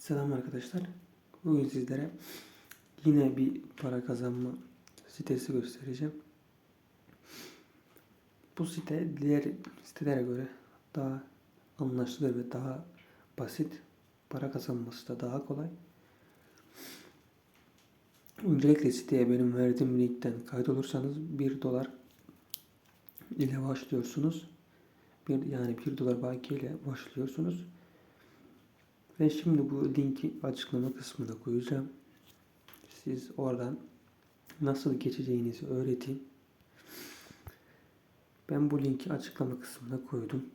Selam arkadaşlar. Bugün sizlere yine bir para kazanma sitesi göstereceğim. Bu site diğer sitelere göre daha anlaşılır ve daha basit. Para kazanması da daha kolay. Öncelikle siteye benim verdiğim linkten kaydolursanız 1 dolar ile başlıyorsunuz. Bir, yani 1 dolar bakiye ile başlıyorsunuz. Ve şimdi bu linki açıklama kısmına koyacağım. Siz oradan nasıl geçeceğinizi öğreteyim. Ben bu linki açıklama kısmına koydum.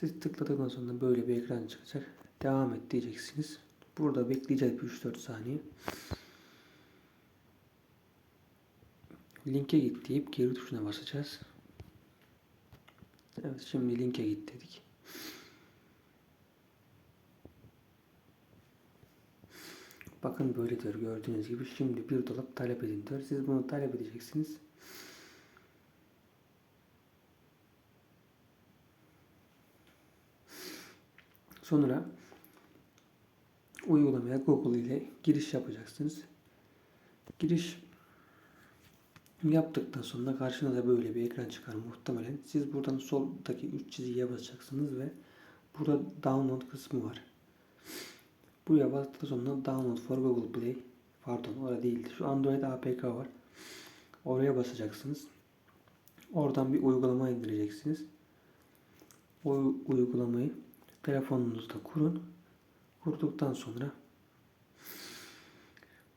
Siz tıkladıktan sonra böyle bir ekran çıkacak. Devam et diyeceksiniz. Burada bekleyeceğiz 3-4 saniye. Linke git deyip geri tuşuna basacağız. Evet şimdi linke git dedik. Bakın böyle diyor gördüğünüz gibi. Şimdi bir dolar talep edin diyor. Siz bunu talep edeceksiniz. Sonra uygulamaya Google ile giriş yapacaksınız. Giriş yaptıktan sonra karşınıza böyle bir ekran çıkar muhtemelen. Siz buradan soldaki üç çizgiye basacaksınız ve burada download kısmı var. Buraya bastıktan sonra download for Google Play pardon orada değildi. Şu Android APK var. Oraya basacaksınız. Oradan bir uygulama indireceksiniz. O uygulamayı telefonunuzda kurun. Kurduktan sonra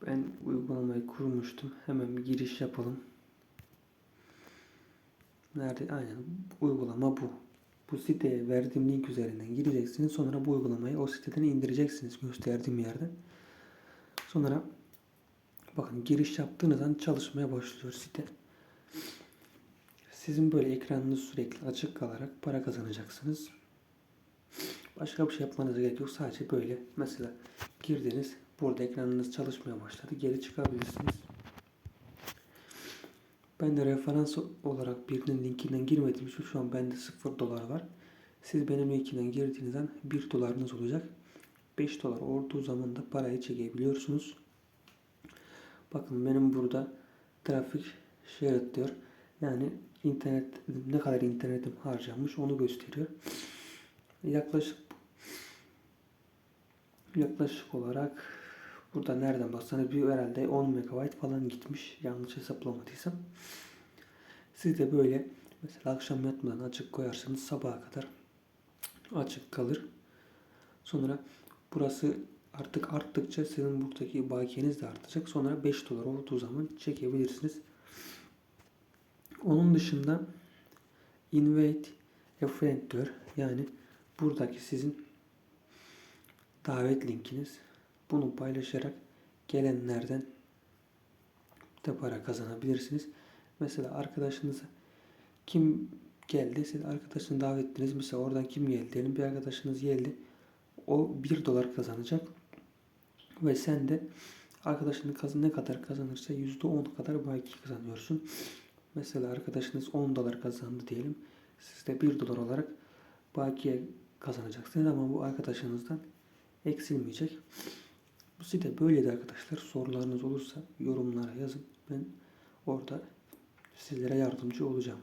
ben uygulamayı kurmuştum. Hemen bir giriş yapalım. Nerede? Aynen. Uygulama bu. Bu siteye verdiğim link üzerinden gireceksiniz. Sonra bu uygulamayı o siteden indireceksiniz gösterdiğim yerden. Sonra bakın giriş yaptığınız an çalışmaya başlıyor site. Sizin böyle ekranınız sürekli açık kalarak para kazanacaksınız. Başka bir şey yapmanıza gerek yok. Sadece böyle mesela girdiniz. Burada ekranınız çalışmaya başladı. Geri çıkabilirsiniz. Ben de referans olarak birinin linkinden girmediğim için şu an bende 0 dolar var. Siz benim linkinden girdiğiniz an 1 dolarınız olacak. 5 dolar olduğu zaman da parayı çekebiliyorsunuz. Bakın benim burada trafik share diyor. Yani internet ne kadar internetim harcanmış onu gösteriyor. Yaklaşık yaklaşık olarak burada nereden baksanız bir herhalde 10 MB falan gitmiş yanlış hesaplamadıysam. Siz de böyle mesela akşam yatmadan açık koyarsanız sabaha kadar açık kalır. Sonra burası artık arttıkça sizin buradaki bakiyeniz de artacak. Sonra 5 dolar olduğu zaman çekebilirsiniz. Onun dışında invite a friend. Yani buradaki sizin davet linkiniz. Bunu paylaşarak gelenlerden de para kazanabilirsiniz. Mesela arkadaşınıza kim geldi? Siz arkadaşını davet ettiniz. Mesela oradan kim geldi? Diyelim bir arkadaşınız geldi. O 1 dolar kazanacak. Ve sen de arkadaşının kazan ne kadar kazanırsa %10 kadar baki kazanıyorsun. Mesela arkadaşınız 10 dolar kazandı diyelim. Siz de 1 dolar olarak bakiye kazanacaksınız ama bu arkadaşınızdan eksilmeyecek. Bu site böyleydi arkadaşlar. Sorularınız olursa yorumlara yazın. Ben orada sizlere yardımcı olacağım.